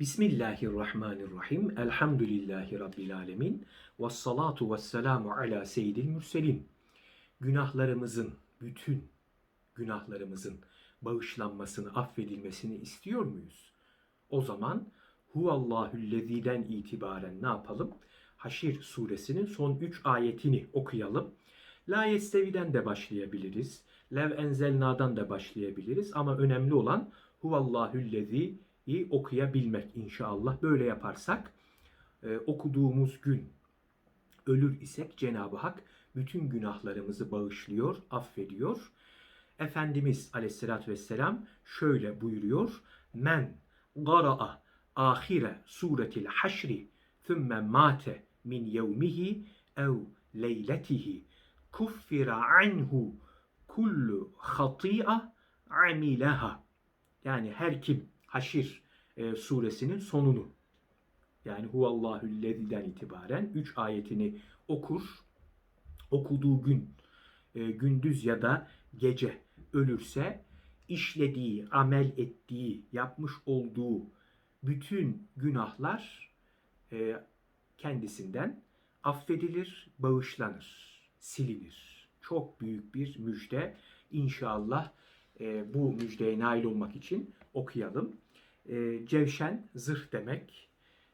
Bismillahirrahmanirrahim. Elhamdülillahi Rabbil alemin. Ve salatu ve selamu ala seyyidil mürselin. Günahlarımızın, bütün günahlarımızın bağışlanmasını, affedilmesini istiyor muyuz? O zaman Huvallahülleziden itibaren ne yapalım? Haşir suresinin son 3 ayetini okuyalım. La yesteviden de başlayabiliriz. Lev enzelnadan da başlayabiliriz. Ama önemli olan Huvallahüllezî'yi okuyabilmek inşallah. Böyle yaparsak e, okuduğumuz gün ölür isek Cenab-ı Hak bütün günahlarımızı bağışlıyor, affediyor. Efendimiz aleyhissalatü vesselam şöyle buyuruyor. Men gara'a ahire suretil haşri thümme mate min yevmihi ev leyletihi kuffira anhu kullu hati'a amileha. Yani her kim Haşir e, suresinin sonunu yani Huvallahülleziden itibaren 3 ayetini okur. Okuduğu gün e, gündüz ya da gece ölürse işlediği, amel ettiği, yapmış olduğu bütün günahlar e, kendisinden affedilir, bağışlanır, silinir. Çok büyük bir müjde. İnşallah bu müjdeye nail olmak için okuyalım. E, cevşen zırh demek.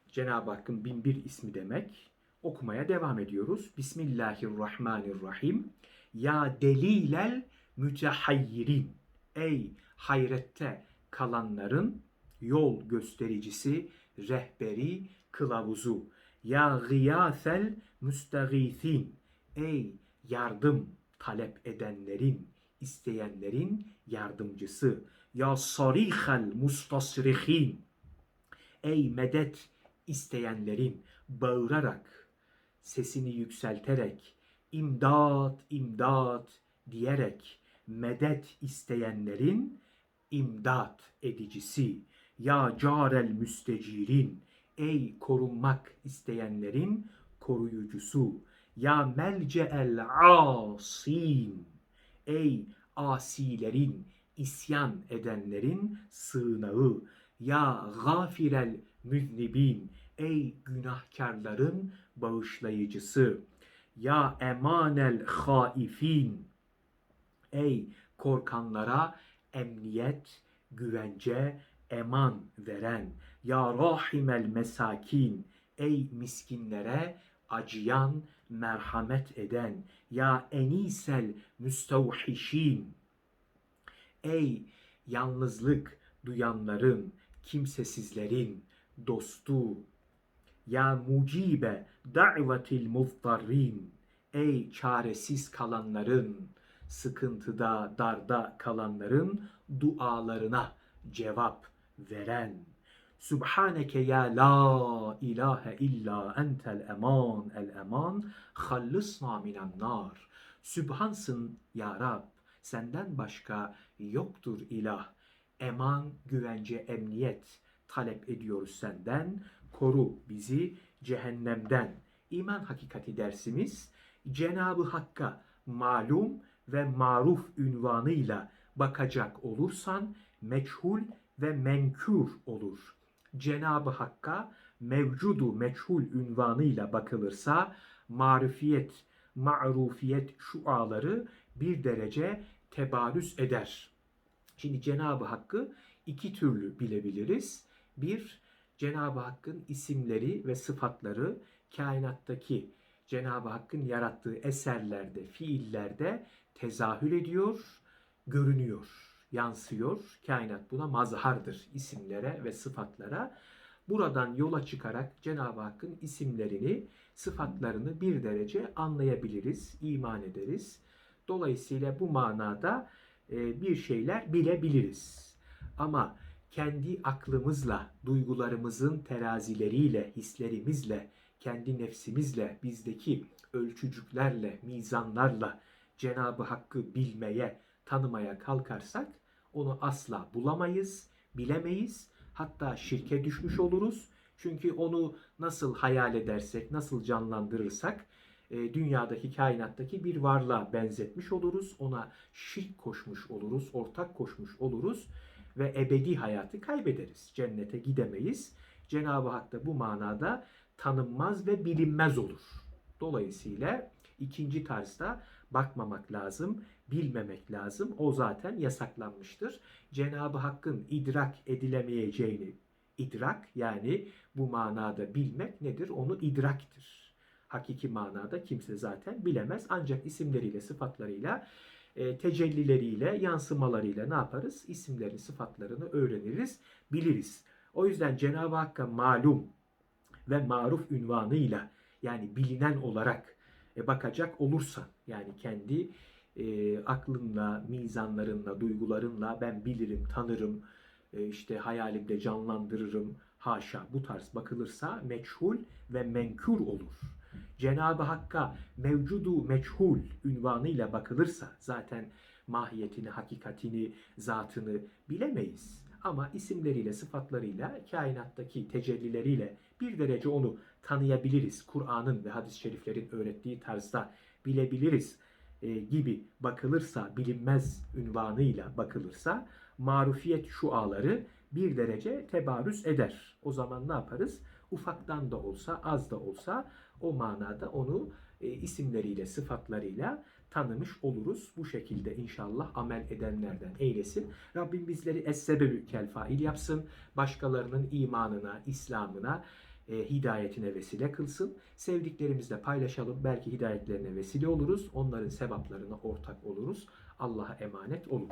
Cenab-ı Hakk'ın bin bir ismi demek. Okumaya devam ediyoruz. Bismillahirrahmanirrahim. Ya delilel mütehayyirin. Ey hayrette kalanların yol göstericisi, rehberi, kılavuzu. Ya gıyâsel müstagîsin. Ey yardım talep edenlerin, isteyenlerin yardımcısı. Ya sarihel mustasrihin. Ey medet isteyenlerin bağırarak, sesini yükselterek, imdat, imdat diyerek medet isteyenlerin imdat edicisi. Ya carel müstecirin. Ey korunmak isteyenlerin koruyucusu. Ya melce'el asin. Ey asilerin, isyan edenlerin sığınağı. Ya gafirel müznibin. Ey günahkarların bağışlayıcısı. Ya emanel haifin. Ey korkanlara emniyet, güvence, eman veren. Ya rahimel mesakin. Ey miskinlere acıyan, merhamet eden. Ya enisel müstevhişin. Ey yalnızlık duyanların, kimsesizlerin dostu. Ya mucibe da'vetil muftarrin. Ey çaresiz kalanların, sıkıntıda, darda kalanların dualarına cevap veren. Subhaneke ya la ilahe illa entel eman el eman hallisna minen nar. Sübhansın ya Rab senden başka yoktur ilah. Eman, güvence, emniyet talep ediyoruz senden. Koru bizi cehennemden. İman hakikati dersimiz Cenabı Hakk'a malum ve maruf ünvanıyla bakacak olursan meçhul ve menkür olur. Cenabı Hakk'a mevcudu meçhul ünvanıyla bakılırsa marifiyet, ma'rufiyet şuaları bir derece tebarüz eder. Şimdi Cenabı Hakk'ı iki türlü bilebiliriz. Bir, Cenab-ı Hakk'ın isimleri ve sıfatları kainattaki Cenab-ı Hakk'ın yarattığı eserlerde, fiillerde tezahür ediyor, görünüyor, yansıyor. Kainat buna mazhardır isimlere ve sıfatlara. Buradan yola çıkarak Cenab-ı Hakk'ın isimlerini, sıfatlarını bir derece anlayabiliriz, iman ederiz. Dolayısıyla bu manada e, bir şeyler bilebiliriz. Ama kendi aklımızla, duygularımızın terazileriyle, hislerimizle, kendi nefsimizle, bizdeki ölçücüklerle, mizanlarla Cenab-ı Hakk'ı bilmeye, tanımaya kalkarsak onu asla bulamayız, bilemeyiz. Hatta şirke düşmüş oluruz. Çünkü onu nasıl hayal edersek, nasıl canlandırırsak e, dünyadaki kainattaki bir varlığa benzetmiş oluruz. Ona şirk koşmuş oluruz, ortak koşmuş oluruz ve ebedi hayatı kaybederiz. Cennete gidemeyiz. Cenab-ı Hak da bu manada tanınmaz ve bilinmez olur. Dolayısıyla ikinci tarzda bakmamak lazım, bilmemek lazım. O zaten yasaklanmıştır. Cenab-ı Hakk'ın idrak edilemeyeceğini idrak yani bu manada bilmek nedir? Onu idraktir. Hakiki manada kimse zaten bilemez. Ancak isimleriyle, sıfatlarıyla, e, tecellileriyle, yansımalarıyla ne yaparız? İsimlerin sıfatlarını öğreniriz, biliriz. O yüzden Cenab-ı Hakk'a malum ve maruf ünvanıyla yani bilinen olarak bakacak olursan yani kendi e, aklınla, mizanlarınla, duygularınla ben bilirim, tanırım, e, işte hayalimde canlandırırım. Haşa bu tarz bakılırsa meçhul ve menkür olur. Cenab-ı Hakk'a mevcudu meçhul ünvanıyla bakılırsa zaten mahiyetini, hakikatini, zatını bilemeyiz. Ama isimleriyle, sıfatlarıyla, kainattaki tecellileriyle bir derece onu tanıyabiliriz. Kur'an'ın ve hadis-i şeriflerin öğrettiği tarzda bilebiliriz e, gibi bakılırsa, bilinmez ünvanıyla bakılırsa marufiyet şuaları bir derece tebarüz eder. O zaman ne yaparız? Ufaktan da olsa, az da olsa o manada onu e, isimleriyle, sıfatlarıyla tanımış oluruz. Bu şekilde inşallah amel edenlerden eylesin. Rabbim bizleri es-sebebü kel fail yapsın. Başkalarının imanına, İslam'ına, e, hidayetine vesile kılsın. Sevdiklerimizle paylaşalım. Belki hidayetlerine vesile oluruz. Onların sevaplarına ortak oluruz. Allah'a emanet olun.